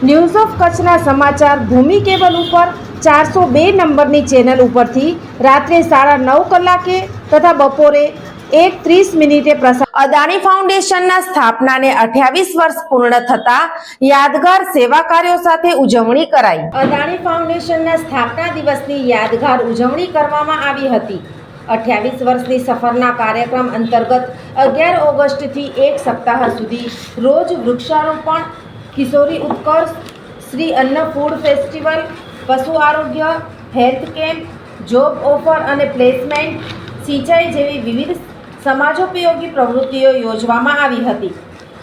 News of કચ્છના સમાચાર ભૂમિ cable ઉપર ચારસો બે નંબરની ચેનલ ઉપરથી રાત્રે સાડા નવ કલાકે તથા બપોરે એક ત્રીસ મિનિટે પ્રસાર અદાણી ફાઉન્ડેશનના સ્થાપનાને અઠ્યાવીસ વર્ષ પૂર્ણ થતા યાદગાર સેવા કાર્યો સાથે ઉજવણી કરાઈ. અદાણી ફાઉન્ડેશનના સ્થાપના દિવસની યાદગાર ઉજવણી કરવામાં આવી હતી. અઠ્યાવીસ વર્ષની સફરના કાર્યક્રમ અંતર્ગત અગિયાર ઓગસ્ટથી એક સપ્તાહ સુધી રોજ વૃક્ષારોપણ કિશોરી ઉત્કર્ષ, શ્રી અન્ન ફૂડ ફેસ્ટિવલ, પશુ આરોગ્ય, હેલ્થ કેમ્પ, જોબ ઓફર અને પ્લેસમેન્ટ, સિંચાઈ જેવી વિવિધ સમાજોપયોગી પ્રવૃત્તિઓ યોજવામાં આવી હતી.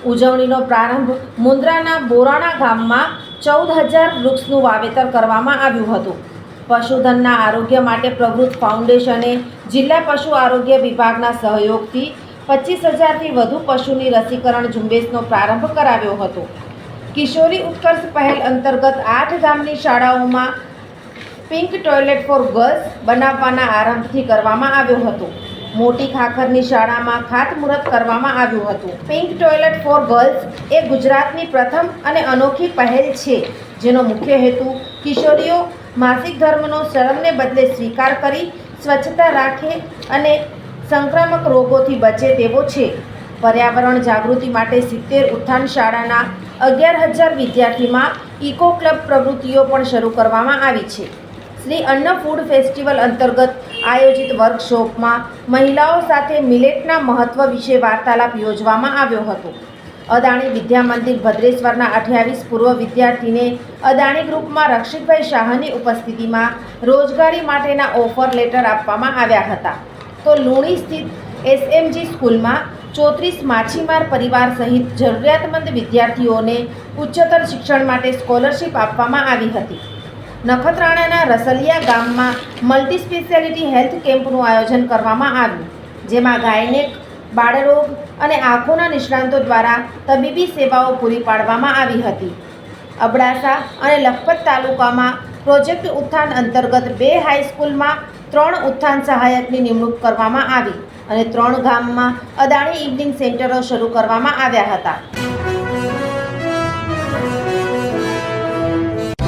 ઉજવણીનો પ્રારંભ મુન્દ્રાના બોરાણા ગામમાં ચૌદ હજાર વૃક્ષનું વાવેતર કરવામાં આવ્યું હતું. પશુધનના આરોગ્ય માટે પ્રવૃત્ત ફાઉન્ડેશને જિલ્લા પશુ આરોગ્ય વિભાગના સહયોગથી પચીસ હજારથી વધુ પશુની રસીકરણ ઝુંબેશનો પ્રારંભ કરાવ્યો હતો. કિશોરી ઉત્કર્ષ પહેલ અંતર્ગત આઠ ગામની શાળાઓમાં પિંક ટોયલેટ ફોર ગર્લ્સ બનાવવાના આરંભથી કરવામાં આવ્યો હતો. મોટી ખાખરની શાળામાં ખાતમુહૂર્ત કરવામાં આવ્યું હતું. પિંક ટોયલેટ ફોર ગર્લ્સ એ ગુજરાતની પ્રથમ અને અનોખી પહેલ છે, જેનો મુખ્ય હેતુ કિશોરીઓ માસિક ધર્મનો શરમને બદલે સ્વીકાર કરી સ્વચ્છતા રાખે અને સંક્રામક રોગોથી બચે તેવો છે. પર્યાવરણ જાગૃતિ માટે સિત્તેર ઉત્થાન શાળાના અગિયાર હજાર વિદ્યાર્થીમાં ઇકો ક્લબ પ્રવૃત્તિઓ પણ શરૂ કરવામાં આવી છે. શ્રી અન્ન ફૂડ ફેસ્ટિવલ અંતર્ગત આયોજિત વર્કશોપમાં મહિલાઓ સાથે મિલેટના મહત્વ વિશે વાર્તાલાપ યોજવામાં આવ્યો હતો. અદાણી વિદ્યા મંદિર ભદ્રેશ્વરના અઠ્યાવીસ પૂર્વ વિદ્યાર્થીને અદાણી ગ્રુપમાં રક્ષિતભાઈ શાહની ઉપસ્થિતિમાં રોજગારી માટેના ઓફર લેટર આપવામાં આવ્યા હતા. તો લુણી સ્થિત એસએમજી સ્કૂલમાં ચોત્રીસ માછીમાર પરિવાર સહિત જરૂરિયાતમંદ વિદ્યાર્થીઓને ઉચ્ચતર શિક્ષણ માટે સ્કોલરશિપ આપવામાં આવી હતી. નખત્રાણાના રસલિયા ગામમાં મલ્ટી સ્પેશિયાલિટી હેલ્થ કેમ્પનું આયોજન કરવામાં આવ્યું, જેમાં ગાયનેક, બાળરોગ અને આંખોના નિષ્ણાંતો દ્વારા તબીબી સેવાઓ પૂરી પાડવામાં આવી હતી. અબડાસા અને લખપત તાલુકામાં પ્રોજેક્ટ ઉત્થાન અંતર્ગત બે હાઈસ્કૂલમાં ત્રણ ઉત્થાન સહાયકની નિમણૂક કરવામાં આવી. અને ત્રણ ગામમાં અદાણી ઇવનિંગ સેન્ટરો શરૂ કરવામાં આવ્યા હતા.